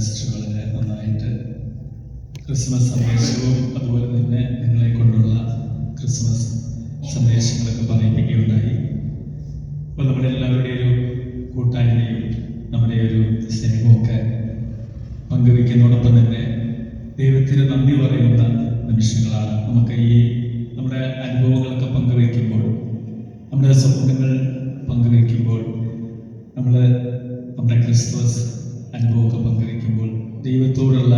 സിസ്റ്ററുകളെ നന്നായിട്ട് ക്രിസ്മസ് സന്ദേശവും അതുപോലെ തന്നെ നിങ്ങളെ കൊണ്ടുള്ള ക്രിസ്മസ് സന്ദേശങ്ങളൊക്കെ പറയിപ്പിക്കുകയുണ്ടായി. അപ്പോൾ നമ്മുടെ എല്ലാവരുടെ ഒരു കൂട്ടായ്മയും നമ്മുടെ ഒരു സ്നേഹമൊക്കെ പങ്കുവെക്കുന്നതോടൊപ്പം തന്നെ ദൈവത്തിന് നന്ദി പറയുന്ന നിമിഷങ്ങളാണ് നമുക്ക് ഈ നമ്മുടെ അനുഭവങ്ങളൊക്കെ പങ്കുവെക്കുമ്പോൾ നമ്മുടെ സ്വപ്നങ്ങൾ പങ്കുവെക്കുമ്പോൾ നമ്മൾ നമ്മുടെ ക്രിസ്തുമസ് അനുഭവമൊക്കെ പങ്കുവയ്ക്കുമ്പോൾ ദൈവത്തോടുള്ള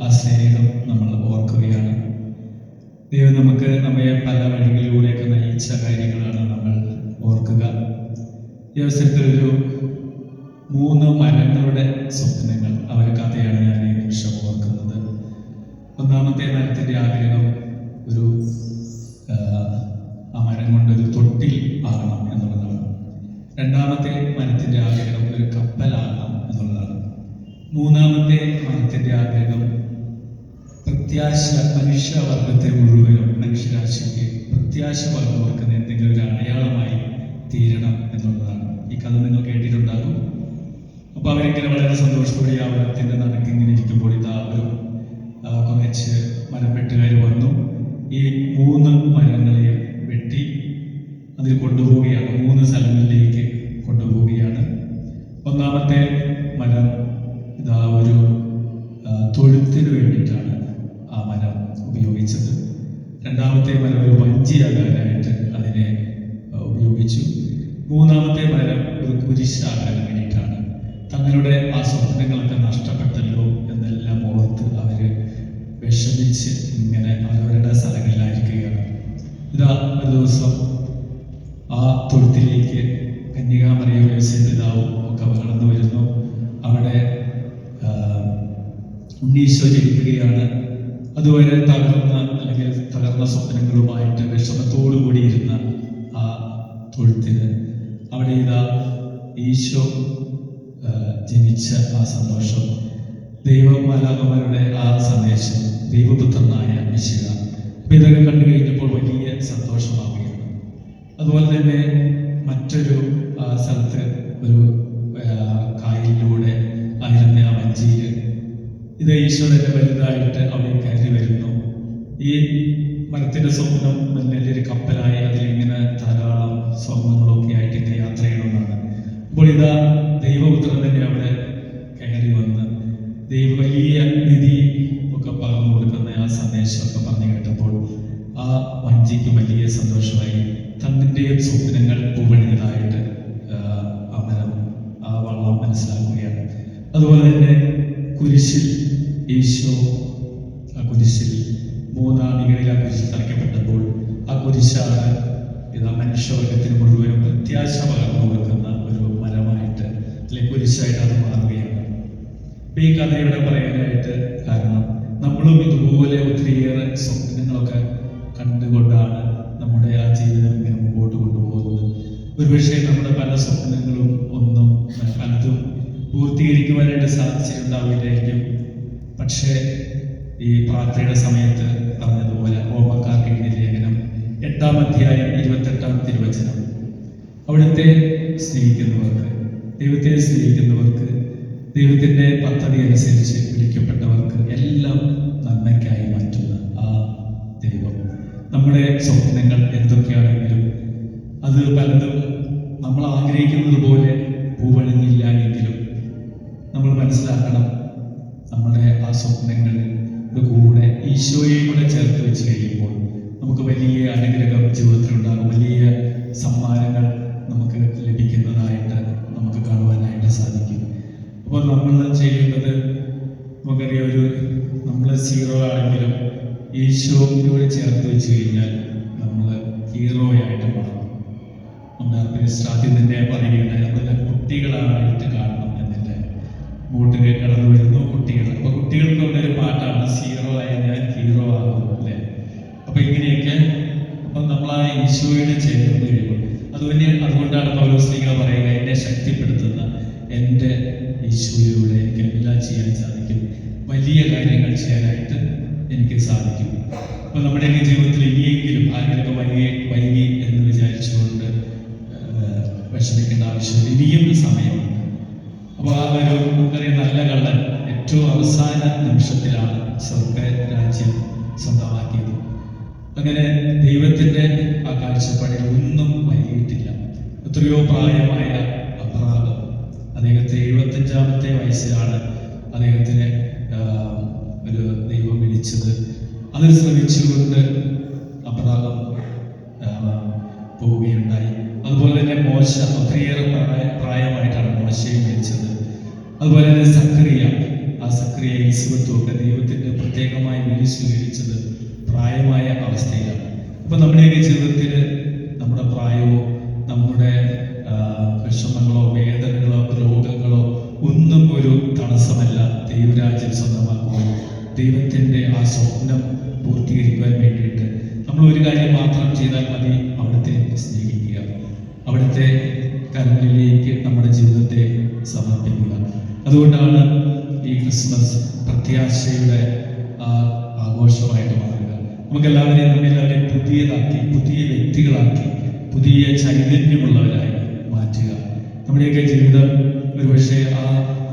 ആ സ്നേഹം നമ്മൾ ഓർക്കുകയാണ്. ദൈവം നമുക്ക് നമ്മെ പല വഴികളിലൂടെയൊക്കെ നയിച്ച കാര്യങ്ങളാണ് നമ്മൾ ഓർക്കുക. ഈ അവസരത്തിൽ ഒരു മൂന്ന് മരങ്ങളുടെ സ്വപ്നങ്ങൾ അവരെ കഥയാണ് ഞാൻ ഈ നിമിഷം ഓർക്കുന്നത്. ഒന്നാമത്തെ മരത്തിന്റെ ആഗ്രഹം ഒരു ആ, മരം കൊണ്ട് ഒരു തൊട്ടിൽ ആകണം എന്നുള്ളതാണ്. രണ്ടാമത്തെ മരത്തിന്റെ ആഗ്രഹം ഒരു കപ്പലാകണം എന്നുള്ളതാണ്. മൂന്നാമത്തെ മരത്തിന്റെ ആഗ്രഹം പ്രത്യാശ മനുഷ്യവർഗത്തെ മുഴുവനും മനുഷ്യരാശിക്ക് പ്രത്യാശ പകർന്നു കൊടുക്കുന്ന എന്തെങ്കിലും ഒരു അടയാളമായി തീരണം എന്നുള്ളതാണ്. ഈ കഥ നിങ്ങൾ കേട്ടിട്ടുണ്ടാകും. അപ്പൊ അവരിങ്ങനെ വളരെ സന്തോഷത്തോടെ ആ വനത്തിന്റെ നടക്ക് ഇങ്ങനെ ഇരിക്കുമ്പോൾ ഇതാ ഒരു കുറച്ച് മരപ്പെട്ടുകാർ വന്നു. ഈ മൂന്ന് മരങ്ങളെയും വെട്ടി അതിൽ കൊണ്ടുപോവുകയാണ്. മൂന്ന് സ്ഥലങ്ങളിലേക്ക് കൊണ്ടുപോവുകയാണ്. ഒന്നാമത്തെ തൊഴുത്തിന് വേണ്ടിയിട്ടാണ് ആ മരം ഉപയോഗിച്ചത്. രണ്ടാമത്തെ മരം ഒരു വഞ്ചിയാകാനായിട്ട് അതിനെ ഉപയോഗിച്ചു. മൂന്നാമത്തെ മരം ഒരു കുരിശാകാൻ വേണ്ടിയിട്ടാണ്. തങ്ങളുടെ ആ സ്വപ്നങ്ങളൊക്കെ നഷ്ടപ്പെട്ടല്ലോ എന്നെല്ലാം ഓർത്ത് അവർ വിഷമിച്ച് ഇങ്ങനെ അവരവരുടെ സ്ഥലങ്ങളിലായിരിക്കുകയാണ്. ഇതാ ഒരു ദിവസം ആ തൊഴുത്തിലേക്ക് കന്യകാമറിയും ഉണ്ണീശോ ജനിക്കുകയാണ്. അതുവരെ തകർന്ന അല്ലെങ്കിൽ തകർന്ന സ്വപ്നങ്ങളുമായിട്ട് വിഷമത്തോടു കൂടിയിരുന്ന ആ തൊഴുത്തിന് അവിടെ ഇതാ ഈശോ ജനിച്ച ആ സന്തോഷം. ദൈവമാലാകന്മാരുടെ ആ സന്ദേശം ദൈവപുത്രനായ മിശിക അപ്പൊ ഇതൊക്കെ കണ്ടു കഴിഞ്ഞപ്പോൾ വലിയ സന്തോഷമാവുകയാണ്. അതുപോലെ തന്നെ മറ്റൊരു സ്ഥലത്ത് ഒരു കായലിലൂടെ ആയിരുന്ന ആ വഞ്ചിയിൽ ഇത് ഈശ്വരന്റെ വലുതായിട്ട് അവിടെ കയറി വരുന്നു. ഈ മരത്തിന്റെ സ്വപ്നം വലിയൊരു കപ്പലായി അതിലിങ്ങനെ ധാരാളം സ്വപ്നങ്ങളൊക്കെ ആയിട്ട് ഇങ്ങനെ യാത്ര ചെയ്യണമെന്നാണ്. അപ്പോൾ ഇതാ ദൈവപുത്രൻ തന്നെ അവിടെ കയറി വന്ന് ദൈവ വലിയ നിധി ഒക്കെ പകർന്നു കൊടുക്കുന്ന ആ സന്ദേശമൊക്കെ പറഞ്ഞു കേട്ടപ്പോൾ ആ വഞ്ചിക്ക് വലിയ സന്തോഷമായി. തന്നിന്റെയും സ്വപ്നങ്ങൾ പൂവണിഞ്ഞതായിട്ട് അവനും ആ വള്ളം മനസ്സിലാക്കുകയാണ്. അതുപോലെ തന്നെ കുരിശിൽ ഈശോ ആ കുരിശിൽ മൂന്നാണികളിൽ ആ കുരിശിൽ തറയ്ക്കപ്പെട്ടപ്പോൾ ആ കുരിശാണ് ഇതാ മനുഷ്യവർഗത്തിന് മുഴുവനും പ്രത്യാശ പകർന്നു കൊടുക്കുന്ന ഒരു മരമായിട്ട് അല്ലെങ്കിൽ കുരിശായിട്ട് അത് മാറുകയാണ്. ഈ കഥയുടെ പറയാനായിട്ട് കാരണം നമ്മളും ഇതുപോലെ ഒത്തിരിയേറെ സ്വപ്നങ്ങളൊക്കെ കണ്ടുകൊണ്ടാണ് നമ്മുടെ ആ ജീവിതം ഇങ്ങനെ മുമ്പോട്ട് കൊണ്ടുപോകുന്നത്. ഒരുപക്ഷെ നമ്മുടെ പല സ്വപ്നങ്ങളും ഒന്നും പലതും പൂർത്തീകരിക്കുവാനായിട്ട് സാധിച്ചിട്ടുണ്ടാവില്ലായിരിക്കും. പക്ഷേ ഈ പ്രാർത്ഥനയുടെ സമയത്ത് പറഞ്ഞതുപോലെ ഓമക്കാർക്ക് എഴുതിയ ലേഖനം എട്ടാം അധ്യായം ഇരുപത്തെട്ടാം തിരുവചനം. അവിടുത്തെ സ്നേഹിക്കുന്നവർക്ക് ദൈവത്തെ സ്നേഹിക്കുന്നവർക്ക് ദൈവത്തിന്റെ പദ്ധതി അനുസരിച്ച് വിളിക്കപ്പെട്ടവർക്ക് എല്ലാം നന്മയ്ക്കായി മാറ്റുന്ന ആ ദൈവം. നമ്മുടെ സ്വപ്നങ്ങൾ എന്തൊക്കെയാണെങ്കിലും അത് പലതും നമ്മൾ ആഗ്രഹിക്കുന്നത് പോലെ പൂവണിഞ്ഞില്ല എങ്കിലും മനസ്സിലാക്കണം നമ്മുടെ ആ സ്വപ്നങ്ങൾ കൂടെ ഈശോയെ കൂടെ ചേർത്ത് വെച്ച് കഴിയുമ്പോൾ നമുക്ക് വലിയ അനുഗ്രഹം ജീവിതത്തിലുണ്ടാകും. വലിയ സമ്മാനങ്ങൾ നമുക്ക് ലഭിക്കുന്നതായിട്ട് നമുക്ക് കാണുവാനായിട്ട് സാധിക്കും. അപ്പോൾ നമ്മൾ ചെയ്യേണ്ടത് നമുക്കറിയാം ഒരു നമ്മൾ സീറോ ആണെങ്കിലും ഈശോയോട് ചേർത്ത് വെച്ച് കഴിഞ്ഞാൽ നമ്മൾ ഹീറോയായിട്ട് മാറും. നമ്മുടെ ആദ്യം തന്നെ പറയുകയുണ്ടായി നമ്മളെല്ലാം കുട്ടികളായിട്ട് എന്നില്ല ബോട്ടിൽ കടന്നു വരുന്നു. കുട്ടികൾ. അപ്പൊ അവിടെ ഒരു പാട്ടാണ് സീറോ ആയ ഞാൻ ഹീറോ ആകുന്നു അല്ലെ? അപ്പൊ ഇങ്ങനെയൊക്കെ അപ്പൊ നമ്മൾ ആ ഈശോയുടെ ചേർന്ന് കഴിയുമ്പോൾ അതുപോലെ അതുകൊണ്ടാണ് പൗലോസ്ലികൾ പറയുക എന്നെ ശക്തിപ്പെടുത്തുന്ന എന്റെ ഈശോയിലൂടെ എനിക്ക് എല്ലാം ചെയ്യാൻ സാധിക്കും. വലിയ കാര്യങ്ങൾ ചെയ്യാനായിട്ട് എനിക്ക് സാധിക്കും. അപ്പൊ നമ്മുടെ ജീവിതത്തിൽ ഇനിയെങ്കിലും ആരെങ്കിലും വൈകി വൈകി എന്ന് വിചാരിച്ചുകൊണ്ട് വിഷമിക്കേണ്ട ആവശ്യമില്ല. ഇനിയും സമയമുണ്ട്. അപ്പോൾ ആ നല്ല കള്ളൻ. ഏറ്റവും അവസാന നിമിഷത്തിലാണ് സ്വർഗ രാജ്യം സ്വന്തമാക്കിയത്. അങ്ങനെ ദൈവത്തിന്റെ ആ കാഴ്ചപ്പാടിൽ ഒന്നും വൈകിട്ടില്ല എത്രയോ പ്രായമായ അബ്രാഹം അദ്ദേഹത്തെ എഴുപത്തഞ്ചാമത്തെ വയസ്സിലാണ് അദ്ദേഹത്തിന് ഒരു ദൈവം വിളിച്ചത്. അതിൽ ശ്രമിച്ചുകൊണ്ട് അബ്രാഹം പോവുകയുണ്ടായി. അതുപോലെ തന്നെ മോശ ഒത്തിരിയേറെ പ്രായ പ്രായമായിട്ടാണ് മോശയെ വിളിച്ചത്. അതുപോലെ തന്നെ സക്രിയ. ആ സക്രിയ ഈശ്വരത്വം ഒക്കെ ദൈവത്തിന്റെ പ്രത്യേകമായി വിളി സ്വീകരിച്ചത് പ്രായമായ അവസ്ഥയിലാണ്. അപ്പൊ നമ്മുടെയൊക്കെ ജീവിതത്തിൽ പുതിയതാക്കി പുതിയ വ്യക്തികളാക്കി പുതിയ ചൈതന്യമുള്ളവരായി മാറ്റുക. നമ്മുടെയൊക്കെ ജീവിതം ഒരുപക്ഷെ ആ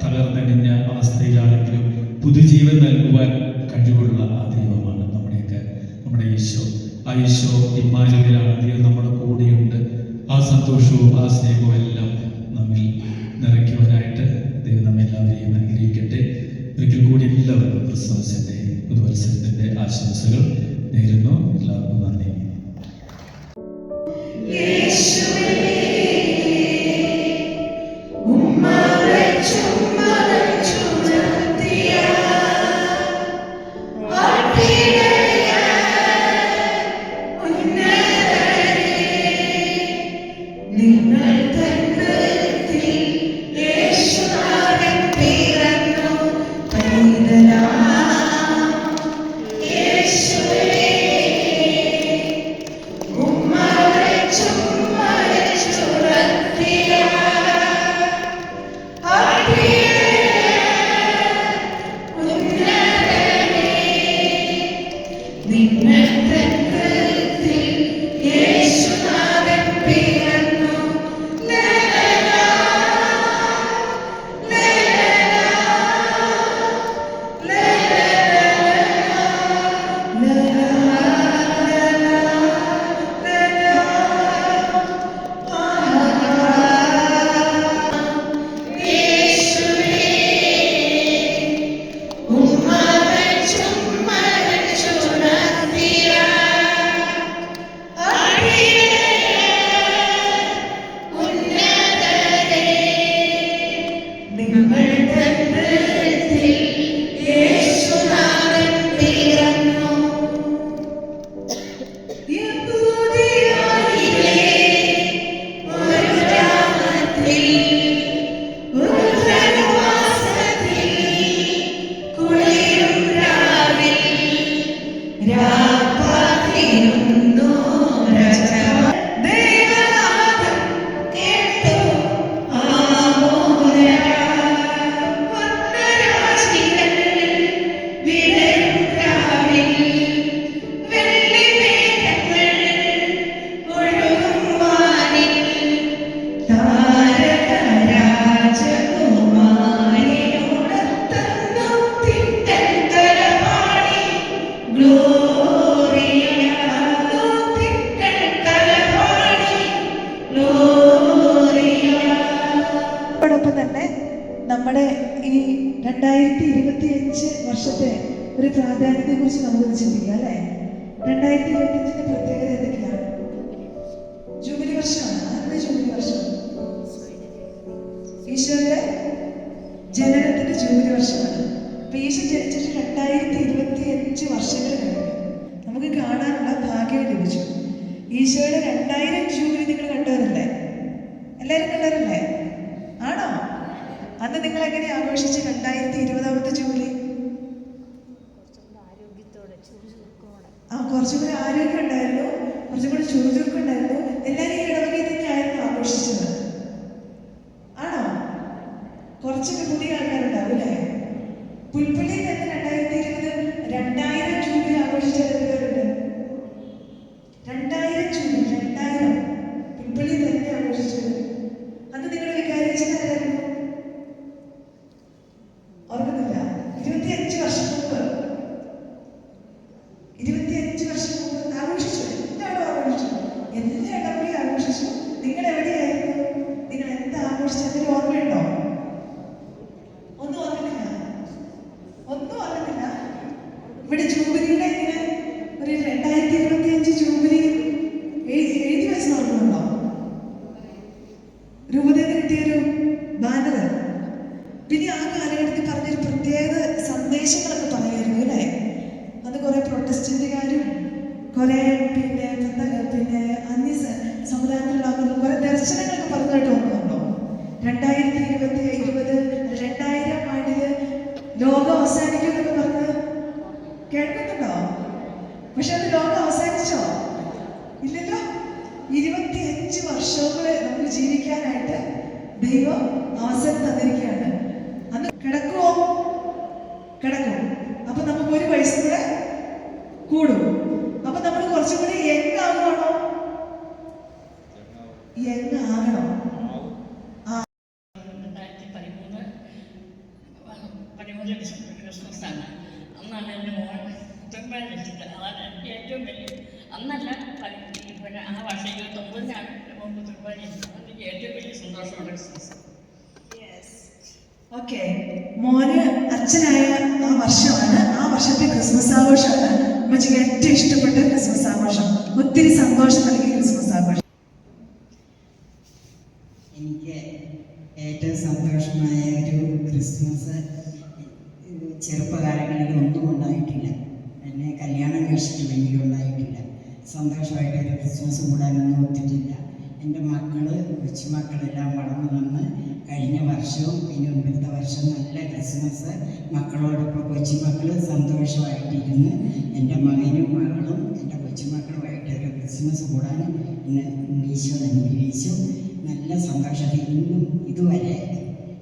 തകർന്നടിഞ്ഞ അവസ്ഥയിലാണെങ്കിലും പുതുജീവൻ നൽകുവാൻ കഴിവുള്ള ആ ദൈവമാണ് നമ്മുടെയൊക്കെ നമ്മുടെ ഈശോ. ആ ഈശോ ഇമ്മാനുവിലാണ് ദൈവം നമ്മുടെ കൂടെയുണ്ട്. ആ സന്തോഷവും ആ സ്നേഹവും എല്ലാം നമ്മിൽ നിറയ്ക്കുവാനായിട്ട് ദൈവം നമ്മെല്ലാവരെയും അനുഗ്രഹിക്കട്ടെ. ഒരിക്കൽ കൂടി എല്ലാവർക്കും ക്രിസ്മസിന്റെ പുതുവത്സരത്തിന്റെ ആശംസകൾ നേരുന്നു. എല്ലാവർക്കും നന്ദി. നിങ്ങൾ ജനനത്തിന്റെ ജൂബിലി വർഷമാണ്. അപ്പൊ യേശു ജനിച്ചിട്ട് രണ്ടായിരത്തി ഇരുപത്തി അഞ്ച് വർഷങ്ങൾ കഴിഞ്ഞു. നമുക്ക് കാണാനുള്ള ഭാഗ്യം ലഭിച്ചു. ഈശോയുടെ രണ്ടായിരം ജൂബിലി നിങ്ങൾ കണ്ടവരല്ലേ? എല്ലാവരും കണ്ടവരല്ലേ? ആണോ? അന്ന് നിങ്ങൾ എങ്ങനെ ആഘോഷിച്ച് രണ്ടായിരത്തി ഇരുപതാമത്തെ 这个电，这个是功的。ജീവിക്കാനായിട്ട് ദൈവം അവസരം തന്നിരിക്കുകയാണ്. അമ്മച്ചിക്ക് ഏറ്റവും ഇഷ്ടപ്പെട്ട ക്രിസ്മസ് ആഘോഷം. ഒത്തിരി സന്തോഷം നൽകി ക്രിസ്മസ് ആഘോഷം. എനിക്ക് ഏറ്റവും സന്തോഷമായ ഒരു ക്രിസ്മസ് ചെറുപ്പകാലങ്ങളിൽ ഒന്നും ഉണ്ടായിട്ടില്ല. എന്നെ കല്യാണം കഴിച്ചിട്ടുണ്ടെങ്കിലും ഉണ്ടായിട്ടില്ല സന്തോഷമായിട്ട് ക്രിസ്മസ് കൂടാനൊന്നും ഒത്തിട്ടില്ല. എന്റെ മക്കൾ കൊച്ചുമക്കളെല്ലാം വളർന്നു വന്ന് കഴിഞ്ഞ വർഷവും പിന്നെ ഒമ്പത്തെ വർഷം നല്ല ക്രിസ്മസ്. മക്കളോടൊപ്പം കൊച്ചുമക്കൾ സന്തോഷമായിട്ടിരുന്ന് എന്റെ മകനും മകളും എന്റെ കൊച്ചുമക്കളുമായിട്ട് ഒരു ക്രിസ്മസ് കൂടാൻ ഇന്ന് ഈശോ അനുഗ്രഹിച്ചു. നല്ല സന്തോഷത്തിൽ ഇന്നും ഇതുവരെ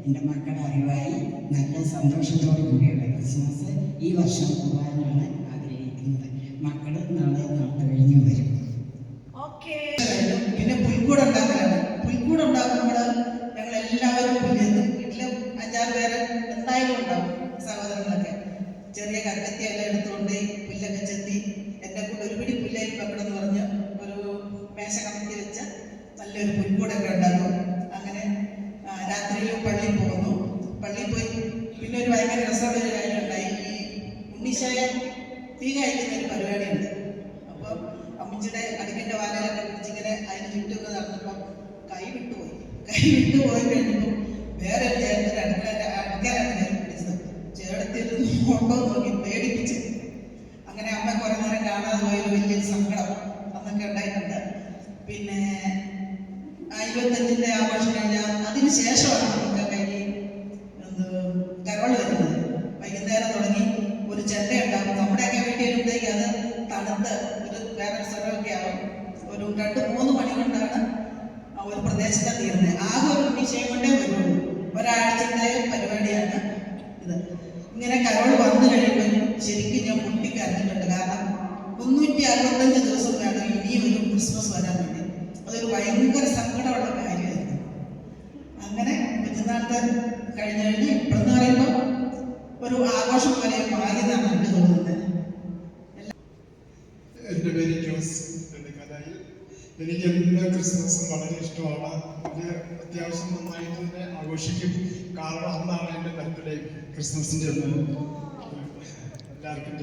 എന്റെ മക്കളുടെ അറിവായി നല്ല സന്തോഷത്തോടു കൂടിയുള്ള ക്രിസ്മസ് ഈ വർഷം കൂടാനാണ് ആഗ്രഹിക്കുന്നത്. മക്കൾ നാളെ നാട്ടിൽ പിന്നെ ഇരുപത്തഞ്ചിന്റെ ആഘോഷം കഴിഞ്ഞാൽ അതിന് ശേഷമാണ്. എന്റെ പേര് ജോസ് എന്റെ കലയിൽ എനിക്ക് എല്ലാ ക്രിസ്മസും വളരെ ഇഷ്ടമാണ്. അത് അത്യാവശ്യം നന്നായിട്ട് തന്നെ ആഘോഷിക്കും. കാരണം അന്നാണ് എന്റെ ബർത്ത്ഡേ ക്രിസ്മസിന്റെ ഒന്ന് എല്ലാവർക്കും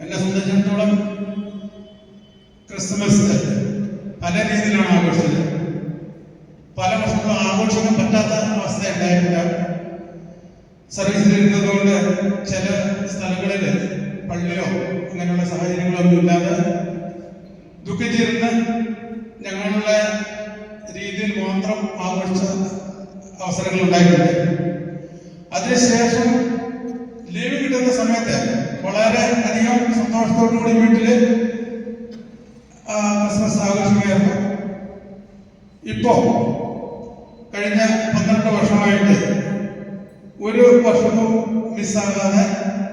എന്നെ സംബന്ധിച്ചിടത്തോളം ക്രിസ്മസ് പല രീതിയിലാണ് ആഘോഷിച്ചത്. പല വർഷങ്ങളും ആഘോഷിക്കാൻ പറ്റാത്ത അവസ്ഥ ഉണ്ടായിട്ടില്ല. സർവീസിലിരുന്നത് കൊണ്ട് ചില സ്ഥലങ്ങളിൽ പള്ളിയോ അങ്ങനെയുള്ള സാഹചര്യങ്ങളൊന്നും ഇല്ലാതെ ദുഃഖിച്ചിരുന്ന് ഞങ്ങളുടെ രീതിയിൽ മാത്രം ആഘോഷിച്ച അവസരങ്ങൾ ഉണ്ടായിട്ടുണ്ട്. അതിനുശേഷം ലീവ് കിട്ടുന്ന സമയത്ത് വളരെ അധികം സന്തോഷത്തോടു കൂടി വീട്ടിൽ ക്രിസ്മസ് ആഘോഷിക്കുകയായിരുന്നു. ഇപ്പോ കഴിഞ്ഞ പന്ത്രണ്ട് വർഷമായിട്ട് फ़ोटो मिस आ है।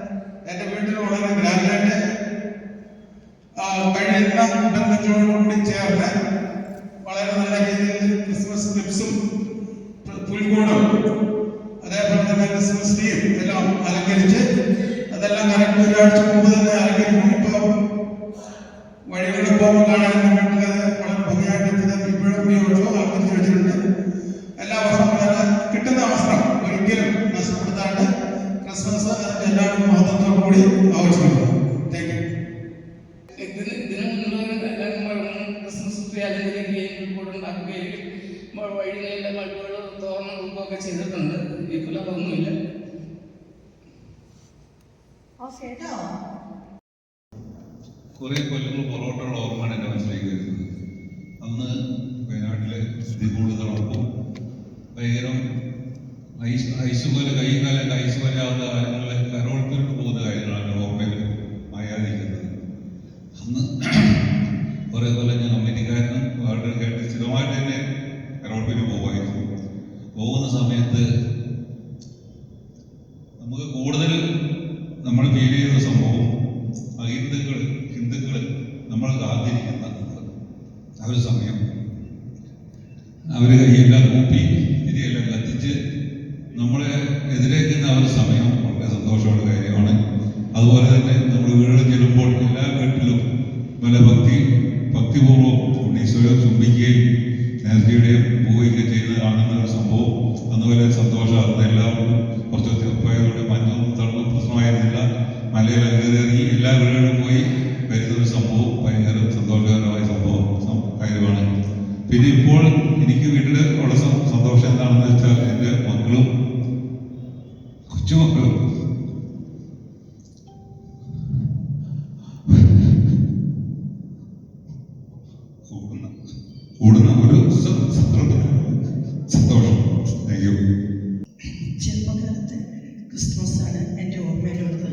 വഴിനീള മഴുകളും തോരണം മുമ്പൊക്കെ ചെയ്തിട്ടുണ്ട് കൊല്ലം അതൊന്നുമില്ല കുറേ കൊല്ലങ്ങൾ പുറകോട്ടുള്ള ഓർമ്മയാണ് എന്റെ മനസ്സിലേക്ക് വരുന്നത് അന്ന് വയനാട്ടിലെ സ്ഥിതി സ്ഥിതികൂടുതലൊപ്പം ഭയങ്കരം ഐസ് ഐസ് പോലെ കൈ ഐസ് പോലെ ആവുന്ന കാലങ്ങളിൽ കരോൾപ്പിലോട്ട് പോകുന്ന കാര്യങ്ങളാണ് എന്റെ ഓർമ്മയിൽ ആയാതിരിക്കുന്നത് അന്ന് കുറേ കൊല്ലം ഞാൻ കമ്മിറ്റിക്കാരനും അവരുടെ കേട്ട് സ്ഥിരമായിട്ട് തന്നെ കരോൾപ്പിന് പോകുമായിരുന്നു പോകുന്ന സമയത്ത് നമുക്ക് കൂടുതൽ നമ്മൾ ഫീൽ ചെയ്യുന്ന സംഭവം അഹിന്ദുക്കൾ ഹിന്ദുക്കൾ നമ്മൾ കാത്തിരിക്കുന്ന ആ ഒരു സമയം കൈയെല്ലാം കൂപ്പി തിരിയെല്ലാം കത്തിച്ച് നമ്മളെ എതിരേക്കുന്ന ആ ഒരു സമയം വളരെ സന്തോഷമുള്ള കാര്യമാണ്. അതുപോലെ തന്നെ നമ്മൾ വീടുകളിൽ ചെല്ലുമ്പോൾ എല്ലാ വീട്ടിലും നല്ല ഭക്തി ഭക്തിപൂർവം ഉണ്ണീശ്വരം ചുംബിക്കുകയും നേർച്ചയുടെയും പോവുകയൊക്കെ ചെയ്യുന്നത് കാണുന്ന ഒരു സംഭവം. അതുപോലെ വളരെ സന്തോഷമായിരുന്നു എല്ലാവർക്കും എന്താണെന്ന് വെച്ചാൽ എന്റെ മക്കളും കൊച്ചുമക്കളും ഒരു സ- സന്തോഷം സന്തോഷം. താങ്ക് യു ചെറുപ്പകാലത്ത് ക്രിസ്മസാണ് എന്റെ ഓർമ്മയിലുള്ളത്.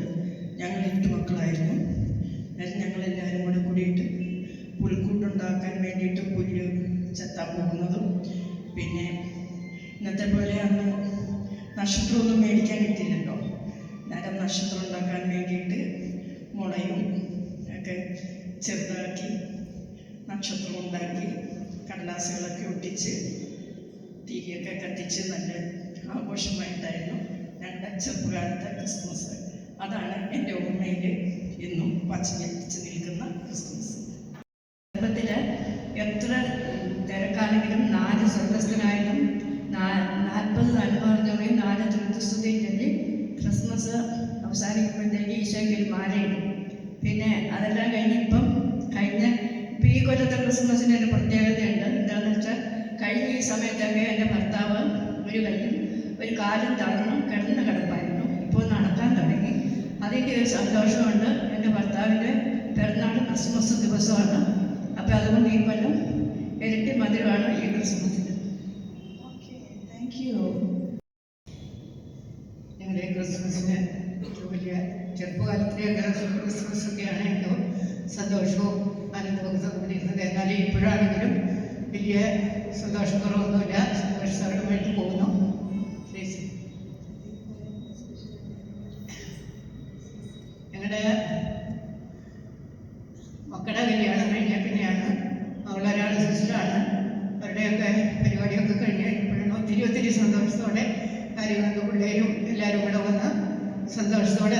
ഞങ്ങൾ എട്ട് മക്കളായിരുന്നു. കൂടിയിട്ട് പുൽക്കൂട്ടുണ്ടാക്കാൻ വേണ്ടിയിട്ട് പുല്ല് ചെത്താൻ പോകുന്നതും പിന്നെ ഇന്നത്തെ പോലെ അന്ന് നക്ഷത്രമൊന്നും മേടിക്കാൻ കിട്ടില്ലല്ലോ നേരം നക്ഷത്രം ഉണ്ടാക്കാൻ വേണ്ടിയിട്ട് മുളയും ഒക്കെ ചെറുതാക്കി നക്ഷത്രം ഉണ്ടാക്കി കടലാസുകളൊക്കെ ഒട്ടിച്ച് തിരിയൊക്കെ കത്തിച്ച് നല്ല ആഘോഷമായിട്ടായിരുന്നു ഞങ്ങളുടെ ചെറുപ്പകാലത്തെ ക്രിസ്മസ്. അതാണ് എന്റെ ഓർമ്മയിൽ ഇന്നും പച്ചയടിച്ച് നിൽക്കുന്ന ക്രിസ്മസ്. കുടുംബത്തിൽ എത്ര തിരക്കാണെങ്കിലും നാല് സ്വർഗസ്ഥനായാലും നാൽപ്പത് നന്മറിഞ്ഞവയും നാല് തൃത്വസ്തുതിയും ചൊല്ലി ക്രിസ്മസ് അവസാനിക്കുമ്പോഴത്തേക്ക് ഈശോയ്ക്ക് ഒരു മാലയിടും. പിന്നെ അതെല്ലാം കഴിഞ്ഞ് ഇപ്പം കഴിഞ്ഞ ഇപ്പം ഈ കൊല്ലത്തെ ക്രിസ്മസിന് ഒരു പ്രത്യേകതയുണ്ട്. എന്താണെന്ന് വെച്ചാൽ കഴിഞ്ഞ ഈ സമയത്തൊക്കെ എന്റെ ഭർത്താവ് ഒരു കയ്യും ഒരു കാലും തളർന്നു കിടന്ന കിടപ്പായിരുന്നു. ഇപ്പോൾ നടക്കാൻ തുടങ്ങി. അതിന്റെ ഒരു സന്തോഷമുണ്ട്. എന്റെ ഭർത്താവിന്റെ പിറന്നാൾ ക്രിസ്മസ് ദിവസമാണ്. അപ്പോൾ അതുകൊണ്ട് ഈ കൊല്ലം ഇരട്ടി മധുരമാണ് ഈ ക്രിസ്മസിന്. താങ്ക് യു ഞങ്ങളുടെ ക്രിസ്മസിന് വലിയ ചെറുപ്പകാലത്തിലെ ക്രിസ്മസ് ഒക്കെയാണ് ഏറ്റവും സന്തോഷവും ആനന്ദവും തന്നിരുന്നത് എന്നാലും ഇപ്പോഴാണെങ്കിലും വലിയ സന്തോഷക്കുറവൊന്നുമില്ല. സന്തോഷകരമായിട്ട് പോകുന്നു. ഞങ്ങളുടെ മക്കളുടെ കല്യാണം കഴിഞ്ഞ പിന്നെയാണ് മകളൊരാൾ സിസ്റ്ററാണ് അവരുടെയൊക്കെ പരിപാടിയൊക്കെ കഴിഞ്ഞ് ഇപ്പോഴും ഒത്തിരി ഒത്തിരി സന്തോഷത്തോടെ കാര്യങ്ങൾക്ക് പിള്ളേരും എല്ലാവരും കൂടെ വന്ന് സന്തോഷത്തോടെ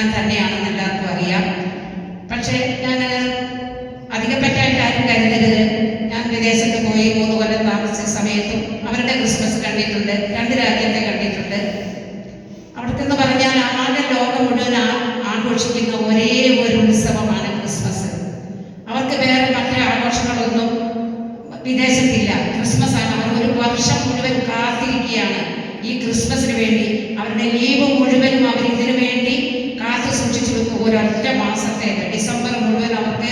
ഞാൻ തന്നെയാണെന്ന് എല്ലാവർക്കും അറിയാം. പക്ഷേ ഞാൻ അധികപ്പറ്റായിട്ട് ആരും കരുതരുത്. ഞാൻ വിദേശത്ത് പോയി മൂന്ന് കൊല്ലം താമസിച്ച സമയത്തും അവരുടെ ക്രിസ്മസ് കണ്ടിട്ടുണ്ട്. രണ്ട് രാജ്യത്തെ കണ്ടിട്ടുണ്ട്. അവിടുത്തെ എന്ന് പറഞ്ഞാൽ ആകെ ലോകം മുഴുവൻ ആഘോഷിക്കുന്ന ഒരേ ഒരു ഉത്സവമാണ് ക്രിസ്മസ്. അവർക്ക് വേറെ മറ്റേ ആഘോഷങ്ങളൊന്നും വിദേശത്തില്ല. ക്രിസ്മസ് ആണ് അവർ ഒരു വർഷം മുഴുവൻ കാത്തിരിക്കുകയാണ്. ഈ ക്രിസ്മസിന് വേണ്ടി അവരുടെ ലീവ് മുഴുവൻ സൂക്ഷിച്ചിരുന്നു. ഒരൊറ്റ മാസത്തെ ഡിസംബർ മുഴുവൻ അവർക്ക്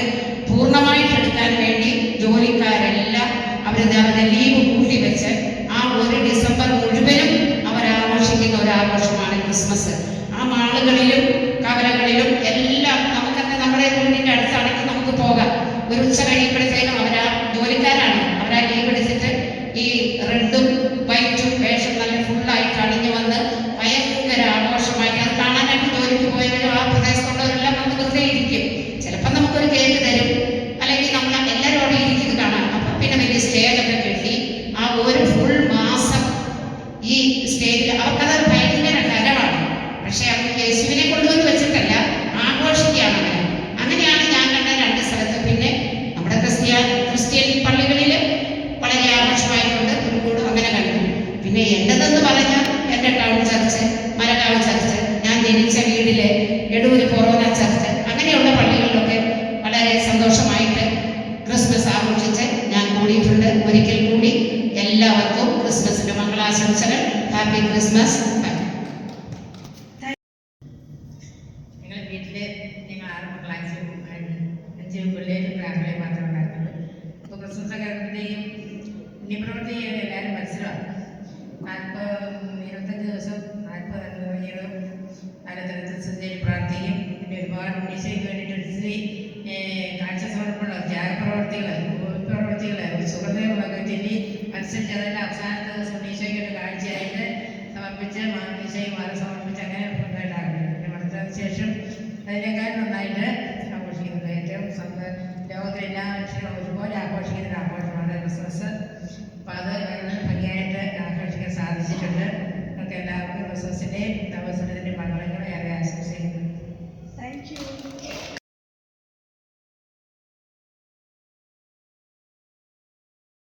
നിപ്രവൃത്തി നിപ്രവൃത്തിയെ എല്ലാവരും മനസ്സിലാക്കും നാൽപ്പത് ഇരുപത്തഞ്ച് ദിവസം നാൽപ്പത് അനുഭവങ്ങളും അനന്തരത്തിൽ സ്ഥിതി പ്രാർത്ഥിക്കും. പിന്നെ ഒരുപാട് ഉണ്ണീശയ്ക്ക് വേണ്ടിയിട്ട് ഒത്തിരി കാഴ്ച സമർപ്പണം ത്യാഗപ്രവർത്തികൾ പ്രവർത്തികൾ സുഹൃത്തുക്കളൊക്കെ ചൊല്ലി അനുസരിച്ച് അതിന്റെ അവസാനത്തെ ദിവസം ഉണ്ണീശയ്ക്ക് ഒരു കാഴ്ചയായിട്ട് സമർപ്പിച്ച് ഈശോയ്ക്ക് മാറി സമർപ്പിച്ച് അങ്ങനെ ഉണ്ടാകും പിന്നെ വളർത്തതിന് ശേഷം അതിനേക്കാൾ നന്നായിട്ട് ആഘോഷിക്കുന്നുണ്ട്. ഏറ്റവും ലോകത്തിലെല്ലാ മനുഷ്യരും ഒരുപോലെ ആഘോഷിക്കുന്ന ഒരു ആഘോഷമാണ് ക്രിസ്മസ്. അപ്പോൾ അത് ഭംഗിയായിട്ട് ആഘോഷിക്കാൻ സാധിച്ചിട്ടുണ്ട്. നിങ്ങൾക്ക് എല്ലാവർക്കും ക്രിസ്മസിന്റെയും നവസരത്തിന്റെയും മംഗളങ്ങളെ ഏറെ ആശംസിക്കുന്നു താങ്ക് യു